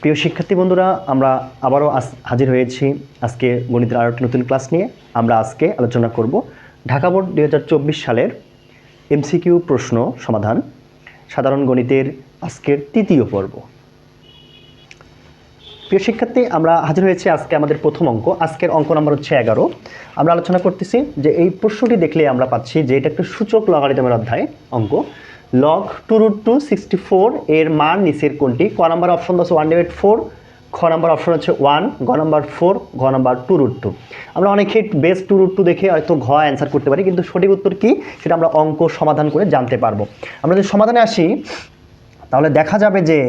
প্রিয় শিক্ষার্থী বন্ধুরা, আমরা আবারও হাজির হয়েছি আজকে গণিতের আরও একটি নতুন ক্লাস নিয়ে। আমরা আজকে আলোচনা করব ঢাকা বোর্ড দু হাজার চব্বিশ সালের এমসিকিউ প্রশ্ন সমাধান, সাধারণ গণিতের আজকের তৃতীয় পর্ব। প্রিয় শিক্ষার্থী, আমরা হাজির হয়েছি আজকে আমাদের প্রথম অঙ্ক। আজকের অঙ্ক নাম্বার হচ্ছে এগারো। আমরা আলোচনা করতেছি যে এই প্রশ্নটি দেখলে আমরা পাচ্ছি যে এটা একটা সূচক লগারিদমের অধ্যায় অঙ্ক। Log two root two sixty four এর মান নিচের কোনটি? ক নাম্বার অপশন হচ্ছে ওয়ান ডিভাইড ফোর খ নাম্বার অপশন হচ্ছে ওয়ান গ নাম্বার ফোর ঘ নাম্বার টু রুট টু আমরা অনেকেই বেস টু রুট টু দেখে হয়তো ঘ অ্যান্সার করতে পারি, কিন্তু সঠিক উত্তর কী? সেটা আমরা অঙ্ক সমাধান করে জানতে পারব। আমরা যদি সমাধানে আসি, তাহলে দেখা যাবে যে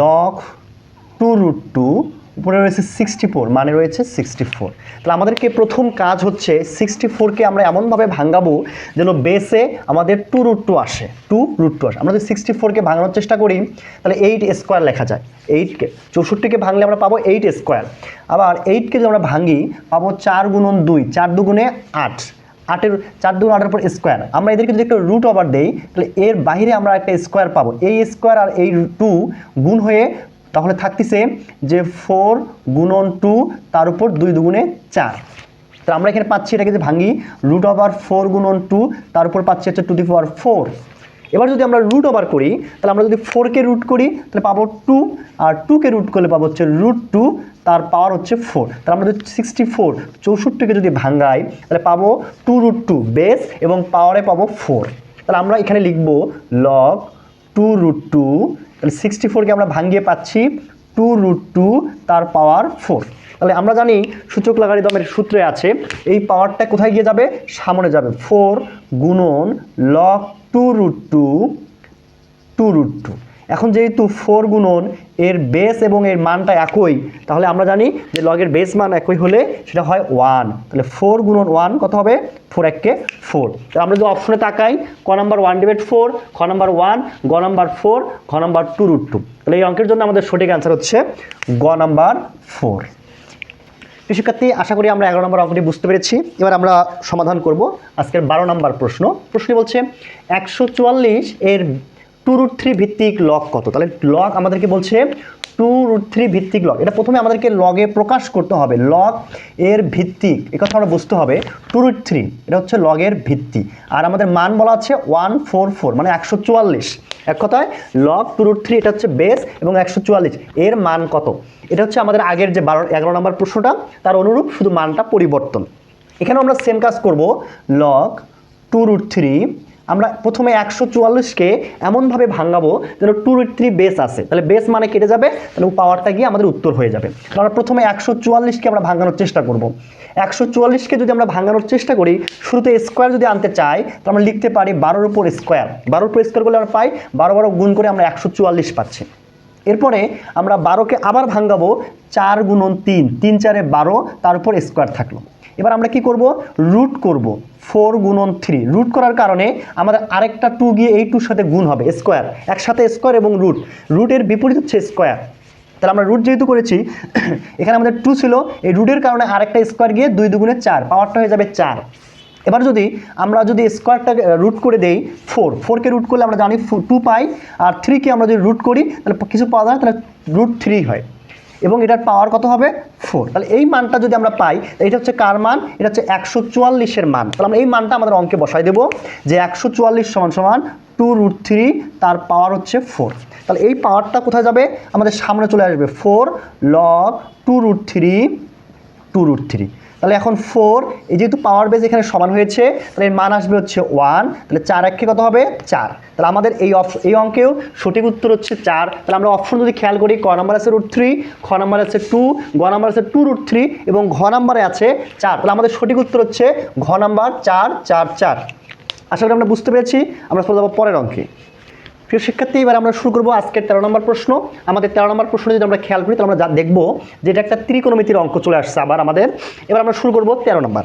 লগ টু রুট টু উপরে রয়েছে সিক্সটি ফোর মানে রয়েছে সিক্সটি ফোর তাহলে আমাদেরকে প্রথম কাজ হচ্ছে সিক্সটি ফোরকে আমরা এমনভাবে ভাঙাবো যেন বেসে আমাদের টু রুট টু আসে টু রুট টু আসে। আমরা যদি সিক্সটি ফোরকে ভাঙানোর চেষ্টা করি, তাহলে এইট স্কোয়ার লেখা যায়। এইটকে চৌষট্টিকে ভাঙলে আমরা পাবো এইট স্কোয়ার আবার এইটকে যদি আমরা ভাঙি, পাবো চার গুণন দুই, চার দুগুণে আট। আটের, চার দুগুণ আটের পর স্কোয়ার আমরা এদেরকে যদি একটা রুট ওভার দেই, তাহলে এর বাইরে আমরা একটা স্কোয়ার পাবো। এই স্কোয়ার আর এই টু গুণ হয়ে তাহলে থাকতেছে যে ফোর গুণন টু, তার উপর দুই দুগুণে চার। তো আমরা এখানে পাচ্ছি এটাকে যে ভাঙি, রুট ওভার ফোর গুণন টু, তার উপর পাচ্ছি হচ্ছে টু দি পাওয়ার ফোর। এবার যদি আমরা রুট ওভার করি, তাহলে আমরা যদি ফোরকে রুট করি, তাহলে পাবো টু, আর টুকে রুট করলে পাবো হচ্ছে রুট টু, তার পাওয়ার হচ্ছে ফোর। তাহলে আমরা যদি সিক্সটি ফোর, চৌষট্টিকে যদি ভাঙাই, তাহলে পাবো টু রুট টু বেস এবং পাওয়ারে পাবো ফোর। তাহলে আমরা এখানে লিখব লগ টু রুট টু, তাহলে সিক্সটি ফোরকে আমরা ভাঙিয়ে পাচ্ছি টু রুট টু তার পাওয়ার ফোর। তাহলে আমরা জানি সূচক লাগারিদমের সূত্রে আছে, এই পাওয়ারটা কোথায় গিয়ে যাবে? সামনে যাবে। ফোর গুণন log two root two two root two. এখন যেহেতু ফোর গুণন, এর বেস এবং এর মানটা একই, তাহলে আমরা জানি যে লগের বেস মান একই হলে সেটা হয় ওয়ান তাহলে ফোর গুণন ওয়ান কত হবে? ফোর এককে ফোর তাহলে আমরা যদি অপশনে তাকাই, ক নাম্বার ওয়ান ডিভাইড ফোর খ নাম্বার ওয়ান গ নাম্বার ফোর ঘ নাম্বার টু রুট টু তাহলে এই অঙ্কের জন্য আমাদের সঠিক অ্যান্সার হচ্ছে গ নাম্বার ফোর শিক্ষার্থী আশা করি আমরা এগারো নম্বর অঙ্কটি বুঝতে পেরেছি। এবার আমরা সমাধান করব আজকের বারো নম্বর প্রশ্ন। প্রশ্নটি বলছে, একশো চুয়াল্লিশ এর টু রুট থ্রি ভিত্তিক লগ কত? তাহলে লগ আমাদেরকে বলছে টু রুট থ্রি ভিত্তিক লগ এটা প্রথমে আমাদেরকে লগে প্রকাশ করতে হবে। লগ এর ভিত্তিক, এ কথা আমরা বুঝতে হবে টু রুট থ্রি এটা হচ্ছে লগের ভিত্তি। আর আমাদের মান বলা আছে ওয়ান ফোর ফোর মানে একশো চুয়াল্লিশ। এক কথায় লগ টু রুট থ্রি এটা হচ্ছে বেস এবং একশো চুয়াল্লিশ। এর মান কত? এটা হচ্ছে আমাদের আগের যে বারো, এগারো নম্বর প্রশ্নটা, তার অনুরূপ শুধু মানটা পরিবর্তন। এখানে আমরা সেম কাজ করব। লগ টু রুট থ্রি আমরা প্রথমে একশো চুয়াল্লিশকে এমনভাবে ভাঙাবো যেন টু রুট থ্রি বেস আছে। তাহলে বেস মানে কেটে যাবে তাহলে পাওয়ারটা গিয়ে আমাদের উত্তর হয়ে যাবে। আমরা প্রথমে একশো চুয়াল্লিশকে আমরা ভাঙানোর চেষ্টা করব। একশো চুয়াল্লিশকে যদি আমরা ভাঙানোর চেষ্টা করি, শুরুতে স্কোয়ার যদি আনতে চাই, তাহলে আমরা লিখতে পারি বারোর উপর স্কোয়ার বারোর উপর স্কোয়ার করলে আমরা পাই, বারো বারো গুণ করে আমরা একশো চুয়াল্লিশ পাচ্ছি। এরপরে আমরা বারোকে আবার ভাঙাবো, চার গুণন তিন। তিন চারে বারো, তার উপর স্কোয়ার থাকল। এবার আমরা কি করব? রুট করব। ফোর গুণন থ্রি রুট করার কারণে আমাদের আরেকটা টু গিয়ে এই টুর সাথে গুণ হবে স্কোয়ার একসাথে স্কোয়ার এবং রুট রুটের বিপরীত হচ্ছে স্কোয়ার তাহলে আমরা রুট যেহেতু করেছি, এখানে আমাদের টু ছিল। এই রুটের কারণে আরেকটা স্কোয়ার গিয়ে দুই দুগুণে চার পাওয়ারটা হয়ে যাবে চার। এবার যদি আমরা যদি স্কোয়ারটা রুট করে দেই ফোর ফোরকে রুট করলে আমরা জানি টু পাই। আর থ্রিকে আমরা যদি রুট করি, তাহলে কিছু পাওয়া যায় তাহলে রুট থ্রি হয়। এবং এটার পাওয়ার কত হবে? ফোর তাহলে এই মানটা যদি আমরা পাই, এটা হচ্ছে কার মান? এটা হচ্ছে একশো চুয়াল্লিশের মান। তাহলে আমরা এই মানটা আমাদের অঙ্কে বসাই দেবো যে একশো চুয়াল্লিশ সমান সমান টু রুট থ্রি তার পাওয়ার হচ্ছে ফোর তাহলে এই পাওয়ারটা কোথায় যাবে? আমাদের সামনে চলে আসবে four log two root three two root three তাহলে এখন ফোর এই যেহেতু পাওয়ার বেস এখানে সমান হয়েছে, তাহলে এর মান আসবে হচ্ছে ওয়ান তাহলে চার একে কত হবে? চার। তাহলে আমাদের এই এই অঙ্কেও সঠিক উত্তর হচ্ছে চার। তাহলে আমরা অপশন যদি খেয়াল করি, ক নাম্বার আছে রুট থ্রি খ নাম্বার আছে টু গ নাম্বার আছে টু রুট থ্রি এবং ঘ নাম্বারে আছে চার। তাহলে আমাদের সঠিক উত্তর হচ্ছে ঘ নাম্বার চার চার চার। আশা করি আমরা বুঝতে পেরেছি। আমরা চলে যাব পরের অঙ্কে। প্রিয় শিক্ষার্থী, এবার আমরা শুরু করব আজকের তেরো নম্বর প্রশ্ন। আমাদের তেরো নম্বর প্রশ্ন যদি আমরা খেয়াল করি, তাহলে আমরা যা দেখব যে এটা একটা ত্রিকোণমিতির অঙ্ক চলে আসছে আবার আমাদের। এবার আমরা শুরু করব তেরো নম্বর।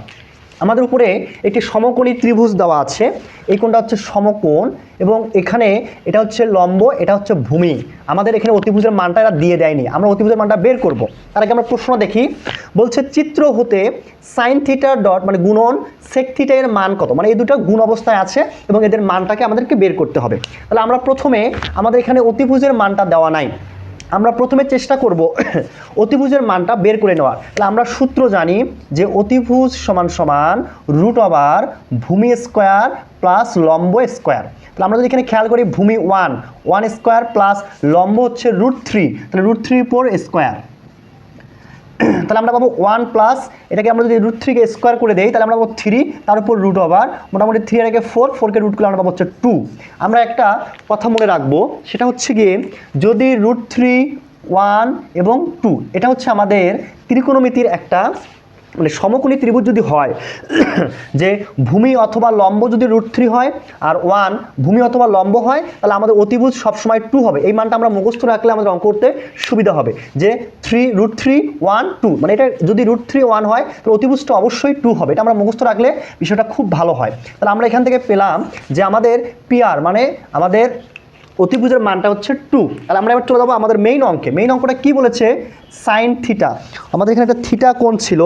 আমাদের উপরে একটি সমকোণী ত্রিভুজ দেওয়া আছে। এই কোণটা হচ্ছে সমকোণ এবং এখানে এটা হচ্ছে লম্ব, এটা হচ্ছে ভূমি। আমাদের এখানে অতিভুজের মানটা এরা দিয়ে দেয়নি। আমরা অতিভুজের মানটা বের করব। তার আগে আমরা প্রশ্ন দেখি। বলছে চিত্র হতে সাইন থিটার ডট মানে গুণন সেক থিটা এর মান কত? মানে এই দুটো গুণ অবস্থায় আছে এবং এদের মানটাকে আমাদেরকে বের করতে হবে। তাহলে আমরা প্রথমে আমাদের এখানে অতিভুজের মানটা দেওয়া নাই। আমরা প্রথমে চেষ্টা করব অতিভুজের মানটা বের করে নেওয়ার। তাহলে আমরা সূত্র জানি যে অতিভুজ সমান সমান রুট ওভার ভূমি স্কোয়ার প্লাস লম্ব স্কোয়ার। তাহলে আমরা যদি এখানে খেয়াল করি ভূমি ওয়ান ওয়ান স্কোয়ার প্লাস লম্ব হচ্ছে রুট থ্রি, তাহলে রুট থ্রি ফোর স্কোয়ার। তাহলে আমরা পাবো ওয়ান প্লাস এটাকে আমরা যদি রুট থ্রিকে স্কোয়ার করে দেই, তাহলে আমরা পাবো থ্রি তার উপর রুট ওভার মোটামুটি থ্রি একে ফোর ফোরকে রুট করলে আমরা পাবো হচ্ছে টু আমরা একটা কথা মনে রাখব, সেটা হচ্ছে গিয়ে, যদি রুট থ্রি ওয়ান এবং টু এটা হচ্ছে আমাদের ত্রিকোণমিতির একটা মানে সমকোণী ত্রিভুজ যদি হয়, যে ভূমি অথবা লম্ব যদি রুট থ্রি হয় আর ওয়ান ভূমি অথবা লম্ব হয়, তাহলে আমাদের অতিভুজ সবসময় টু হবে। এই মানটা আমরা মুখস্থ রাখলে আমাদের অঙ্ক করতে সুবিধা হবে। যে three root three, one, two মানে এটা যদি রুট থ্রি, ওয়ান হয়, তাহলে অতিভুজটা অবশ্যই টু হবে। এটা আমরা মুখস্থ রাখলে বিষয়টা খুব ভালো হয়। তাহলে আমরা এখান থেকে পেলাম যে আমাদের পিআর মানে আমাদের অতিভুজের মানটা হচ্ছে টু। তাহলে আমরা এবার চলে যাব আমাদের মেইন অঙ্কে। মেইন অঙ্কটা কি বলেছে? সাইন থিটা আমাদের এখানে একটা থিটা কোণ ছিল।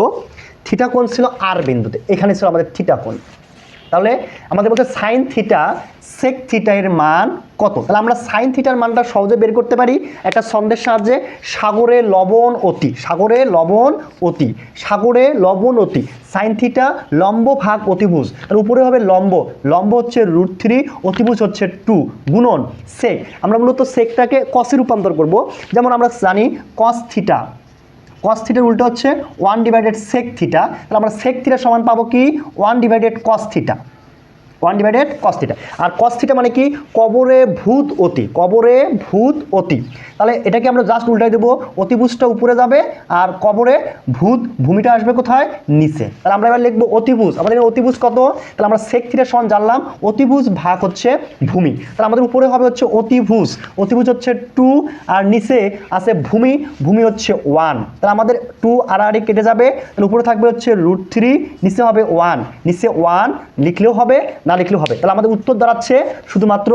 থিটা কোণ ছিল আর বিন্দুতে, এখানে ছিল আমাদের থিটা কোণ। তাহলে আমাদের বলছে সাইন থিটা সেক থিটা এর মান কত? তাহলে আমরা সাইন থিটার মানটা সহজে বের করতে পারি একটা ছন্দের সাহায্যে, সাগরে লবণ অতি, সাগরে লবণ অতি, সাগরে লবণ অতি সাইন থিটা লম্ব ভাগ অতিভুজ আর উপরে হবে লম্ব লম্ব হচ্ছে রুট থ্রি অতিভুজ হচ্ছে টু গুণন সেক আমরা মূলত সেকটাকে কসে রূপান্তর করব। যেমন আমরা জানি কস থিটা কস থিটার উল্টো হচ্ছে ওয়ান ডিভাইডেড সেক থিটা তাহলে আমরা সেক থিটা সমান পাবো কি? One divided cos theta one divided cos theta আর কস থিটা মানে কি? কবরে ভূত অতি, কবরে ভূত অতি। তাহলে এটাকে আমরা জাস্ট উল্টাই দেবো, অতিভুজটা উপরে যাবে আর কবরে ভূত ভূমিটা আসবে কোথায়? নিচে। তাহলে আমরা এবার লিখব অতিভুজ। আমাদের অতিভুজ কত? তাহলে আমরা সেক থিটার সমান জানলাম, অতিভুজ ভাগ হচ্ছে ভূমি। তাহলে আমাদের উপরে হবে হচ্ছে অতিভুজ। অতিভুজ হচ্ছে টু আর নিচে আছে ভূমি ভূমি হচ্ছে ওয়ান তাহলে আমাদের টু আর আড়াআড়ি কেটে যাবে, তাহলে উপরে থাকবে হচ্ছে রুট থ্রি নিচে হবে ওয়ান নিচে ওয়ান লিখলেও হবে না লিখলেও হবে। তাহলে আমাদের উত্তর দাঁড়াচ্ছে শুধুমাত্র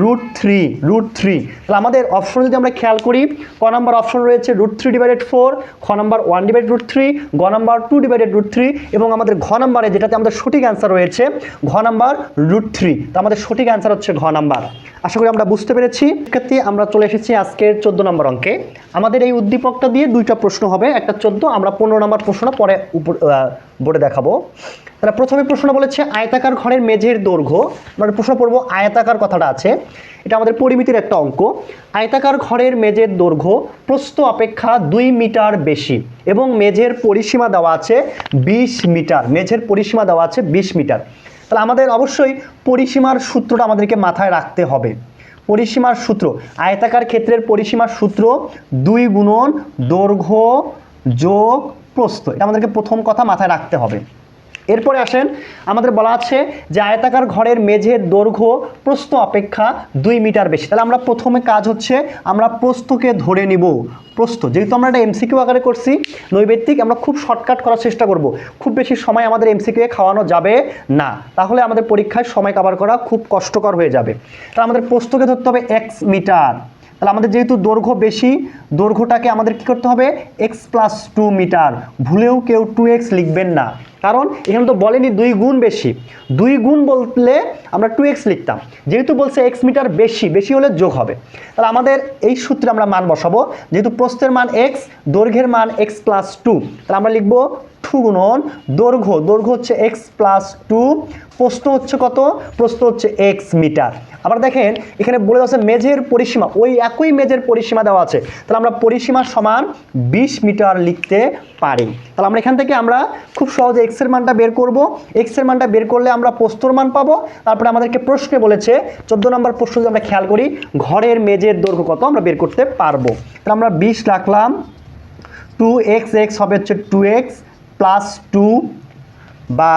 রুট থ্রি রুট থ্রি তাহলে আমাদের অপশন যদি আমরা খেয়াল করি, ক নাম্বার অপশন রয়েছে রুট থ্রি ডিভাইডেড ফোর খ number one divide root three গ number two divided root three এবং আমাদের ঘ নাম্বারে যেটাতে আমাদের সঠিক অ্যান্সার রয়েছে, ঘ নম্বর রুট থ্রি তো আমাদের সঠিক অ্যান্সার হচ্ছে ঘ নাম্বার আশা করি আমরা বুঝতে পেরেছি। ক্ষেত্রে আমরা চলে এসেছি আজকের চোদ্দ নম্বর অঙ্কে। আমাদের এই উদ্দীপকটা দিয়ে দুইটা প্রশ্ন হবে, একটা চোদ্দ, আমরা পনেরো নম্বর প্রশ্নটা পরে উপর বোর্ডে দেখাবো। তাহলে প্রথমে প্রশ্ন বলেছে, আয়তাকার ঘরের মেঝের দৈর্ঘ্য, আমরা প্রশ্ন পড়ব, আয়তাকার কথাটা আছে। এটা আমাদের পরিমিতির একটা অঙ্ক। আয়তাকার ঘরের মেঝের দৈর্ঘ্য, প্রস্থ অপেক্ষা দুই মিটার বেশি, এবং মেঝের পরিসীমা দেওয়া আছে বিশ মিটার, মেঝের পরিসীমা দেওয়া আছে বিশ মিটার। তাহলে আমাদের অবশ্যই পরিসীমার সূত্রটা আমাদেরকে মাথায় রাখতে হবে। পরিসীমার সূত্র, আয়তাকার ক্ষেত্রের পরিসীমার সূত্র দুই গুণন দৈর্ঘ্য যোগ প্রস্থ, এটা আমাদেরকে প্রথম কথা মাথায় রাখতে হবে। এরপরে আসেন, আমাদের বলা আছে যে আয়তাকার ঘরের মেঝের দৈর্ঘ্য প্রস্থ অপেক্ষা দুই মিটার বেশি। তাহলে আমরা প্রথমে কাজ হচ্ছে আমরা প্রস্থকে ধরে নিব। প্রস্থ, যেহেতু আমরা একটা এমসিকিউ আকারে করছি নৈবেত্তিক আমরা খুব শর্টকাট করার চেষ্টা করব। খুব বেশি সময় আমাদের এমসিকিউ খাওয়ানো যাবে না। তাহলে আমাদের পরীক্ষায় সময় কাভার করা খুব কষ্টকর হয়ে যাবে। তাহলে আমাদের প্রস্থকে ধরতে হবে এক্স মিটার। তাহলে আমাদের যেহেতু দৈর্ঘ্য বেশি, দৈর্ঘ্যটাকে আমাদের কি করতে হবে? এক্স প্লাস টু মিটার ভুলেও কেউ টু এক্স লিখবেন না। কারণ এখানে তো বলেনি দুই গুণ বেশি। দুই গুণ বললে আমরা টু এক্স লিখতাম। যেহেতু বলছে এক্স মিটার বেশি বেশি হলে যোগ হবে। তাহলে আমাদের এই সূত্রে আমরা মান বসাবো। যেহেতু প্রস্থের মান এক্স দৈর্ঘ্যের মান এক্স প্লাস টু তাহলে আমরা লিখব টু গুণন দৈর্ঘ্য। দৈর্ঘ্য হচ্ছে এক্স প্লাস টু প্রস্থ হচ্ছে কত? প্রশ্ন হচ্ছে এক্স মিটার। আবার দেখেন, এখানে বলে দেওয়া আছে মেঝের পরিসীমা। ওই একই মেঝের পরিসীমা দেওয়া আছে। তাহলে আমরা পরিসীমা সমান বিশ মিটার লিখতে পারি। তাহলে আমরা এখান থেকে আমরা খুব সহজে এক্সের মানটা বের করব। এক্সের মানটা বের করলে আমরা প্রস্তর মান পাবো। তারপরে আমাদেরকে প্রশ্নে বলেছে, চোদ্দ নম্বর প্রশ্ন যদি আমরা খেয়াল করি, ঘরের মেঝের দৈর্ঘ্য কত? আমরা বের করতে পারব। তাহলে আমরা বিশ রাখলাম। টু এক্স এক্স হবে হচ্ছে টু এক্স প্লাস টু বা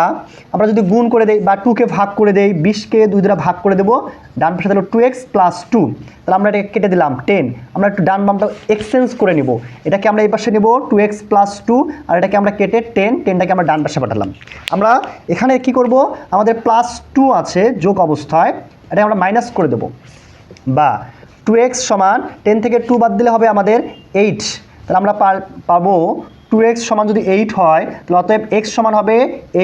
আমরা যদি গুণ করে দেই বা টুকে ভাগ করে দেই বিশকে দুই দ্বারা ভাগ করে দেবো, ডান পাশে তাহলে টু এক্স প্লাস টু তাহলে আমরা এটাকে কেটে দিলাম টেন আমরা একটু ডান বামটা এক্সচেঞ্জ করে নিব। এটাকে আমরা এই পাশে নেব টু এক্স প্লাস টু আর এটাকে আমরা কেটে টেন টেনটাকে আমরা ডান পাশে পাঠালাম। আমরা এখানে কি করব? আমাদের প্লাস টু আছে যোগ অবস্থায়, এটা আমরা মাইনাস করে দেবো। বা টু এক্স সমান টেন থেকে টু বাদ দিলে হবে আমাদের এইট তাহলে আমরা পাবো টু এক্স সমান যদি এইট হয়, তাহলে অতএব এক্স সমান হবে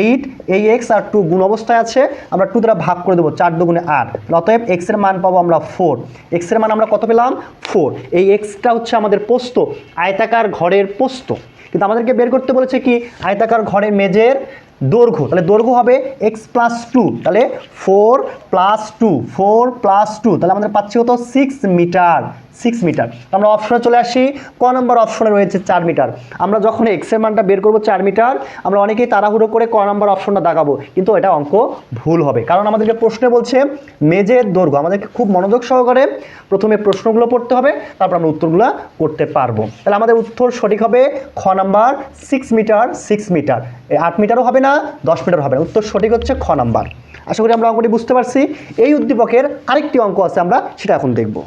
এইট এই এক্স আর টু গুণ অবস্থায় আছে, আমরা টু দ্বারা ভাগ করে দেবো, চার দুগুণে আট। তাহলে অতএব এক্সের মান পাবো আমরা ফোর এক্সের মান আমরা কত পেলাম? ফোর এই এক্সটা হচ্ছে আমাদের পোস্ত, আয়তাকার ঘরের পোস্ত। কিন্তু আমাদেরকে বের করতে বলেছে কি? আয়তাকার ঘরের মেজের দৈর্ঘ্য, তাহলে দৈর্ঘ্য হবে এক্স প্লাস টু তাহলে four plus two four plus two তাহলে আমাদের পাচ্ছি কত? সিক্স মিটার সিক্স মিটার আমরা অপশনে চলে আসি, ক নম্বর অপশনে রয়েছে চার মিটার আমরা যখন এক্সের মানটা বের করব চার মিটার আমরা অনেকেই তাড়াহুড়ো করে ক নম্বর অপশনটা দাগাবো কিন্তু এটা অঙ্ক ভুল হবে। কারণ আমাদেরকে প্রশ্নে বলছে, মেজের দৈর্ঘ্য, আমাদেরকে খুব মনোযোগ সহকারে প্রথমে প্রশ্নগুলো পড়তে হবে, তারপর আমরা উত্তরগুলো করতে পারব। তাহলে আমাদের উত্তর সঠিক হবে খ number six metre six metre আট মিটারও হবে না, দশ মিটারও হবে না। উত্তর সঠিক হচ্ছে খ নাম্বার। আশা করি আমরা অঙ্কটি বুঝতে পারছি। এই উদ্দীপকের আরেকটি অঙ্ক আছে আমরা, সেটা এখন দেখব।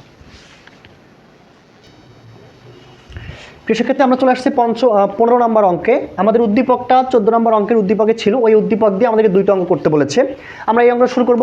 কৃষিক্ষেত্রে আমরা চলে আসছি পঞ্চ পনেরো নম্বর অঙ্কে। আমাদের উদ্দীপকটা, চোদ্দ নম্বর অঙ্কের উদ্দীপকে ছিল, ওই উদ্দীপক দিয়ে আমাদেরকে দুইটা অঙ্ক করতে বলেছে। আমরা এই অঙ্ক শুরু করব।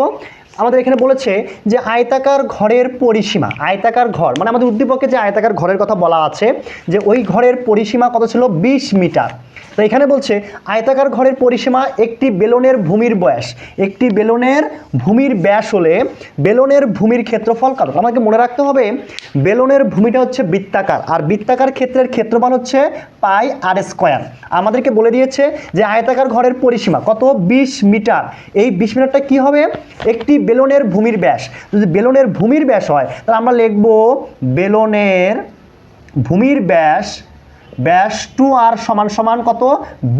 আমাদের এখানে বলেছে যে আয়তাকার ঘরের পরিসীমা, আয়তাকার ঘর মানে আমাদের উদ্দীপকে যে আয়তাকার ঘরের কথা বলা আছে, যে ওই ঘরের পরিসীমা কত ছিল? বিশ মিটার। তো এখানে বলছে, আয়তাকার ঘরের পরিসীমা একটি বেলনের ভূমির ব্যাস। একটি বেলনের ভূমির ব্যাস হলে বেলনের ভূমির ক্ষেত্রফল কত? আমাকে মনে রাখতে হবে, বেলনের ভূমিটা হচ্ছে বৃত্তাকার, আর বৃত্তাকার ক্ষেত্রের ক্ষেত্রফল হচ্ছে পাই আর স্কোয়ার। আমাদেরকে বলে দিয়েছে যে আয়তাকার ঘরের পরিসীমা কত? বিশ মিটার। এই বিশ মিটারটা কি হবে? একটি বেলনের ভূমির ব্যাস। যদি বেলনের ভূমির ব্যাস হয়, তাহলে আমরা লিখব বেলনের ভূমির ব্যাস ব্যাস টু আর সমান সমান কত?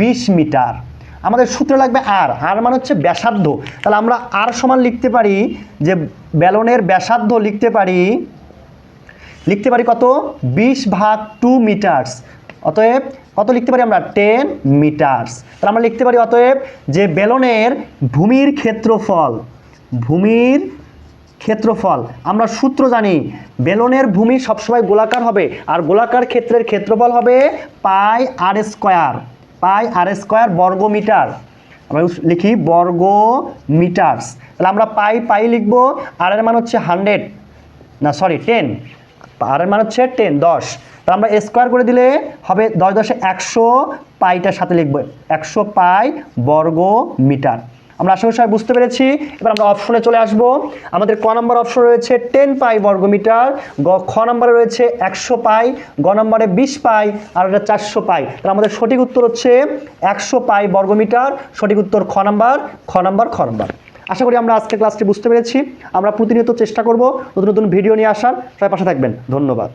বিশ মিটার। আমাদের সূত্র লাগবে আর। আর মানে হচ্ছে ব্যাসার্ধ। তাহলে আমরা আর সমান লিখতে পারি যে বেলনের ব্যাসার্ধ লিখতে পারি লিখতে পারি কত? বিশ ভাগ টু মিটার্স। অতএব কত লিখতে পারি আমরা? Ten metres. তাহলে আমরা লিখতে পারি অতএব যে বেলনের ভূমির ক্ষেত্রফল ভূমির ক্ষেত্রফল। আমরা সূত্র জানি, বেলনের ভূমি সবসময় গোলাকার হবে, আর গোলাকার ক্ষেত্রের ক্ষেত্রফল হবে pi r square, pi r square বর্গ মিটার আমরা লিখি বর্গ মিটার্স তাহলে আমরা পাই পাই লিখব, আর এর মান হচ্ছে হান্ড্রেড। না, সরি, টেন। আর এর মান হচ্ছে টেন, দশ। তাহলে আমরা স্কোয়ার করে দিলে হবে দশ দশে একশো পাইটার সাথে লিখব, একশো পাই বর্গ মিটার আমরা আশা করি সবাই বুঝতে পেরেছি। এবার আমরা অপশনে চলে আসব। আমাদের ক নম্বর অপশন রয়েছে টেন পাই বর্গ মিটার গ, খ নম্বরে রয়েছে একশো পাই। গ নম্বরে বিশ পাই। আর এটা চারশো পাই। তাহলে আমাদের সঠিক উত্তর হচ্ছে একশো পাই বর্গ মিটার সঠিক উত্তর খ নম্বর খ নম্বর খ নম্বর। আশা করি আমরা আজকের ক্লাসটি বুঝতে পেরেছি। আমরা প্রতিনিয়ত চেষ্টা করব নতুন নতুন ভিডিও নিয়ে আসার। সবাই পাশে থাকবেন। ধন্যবাদ।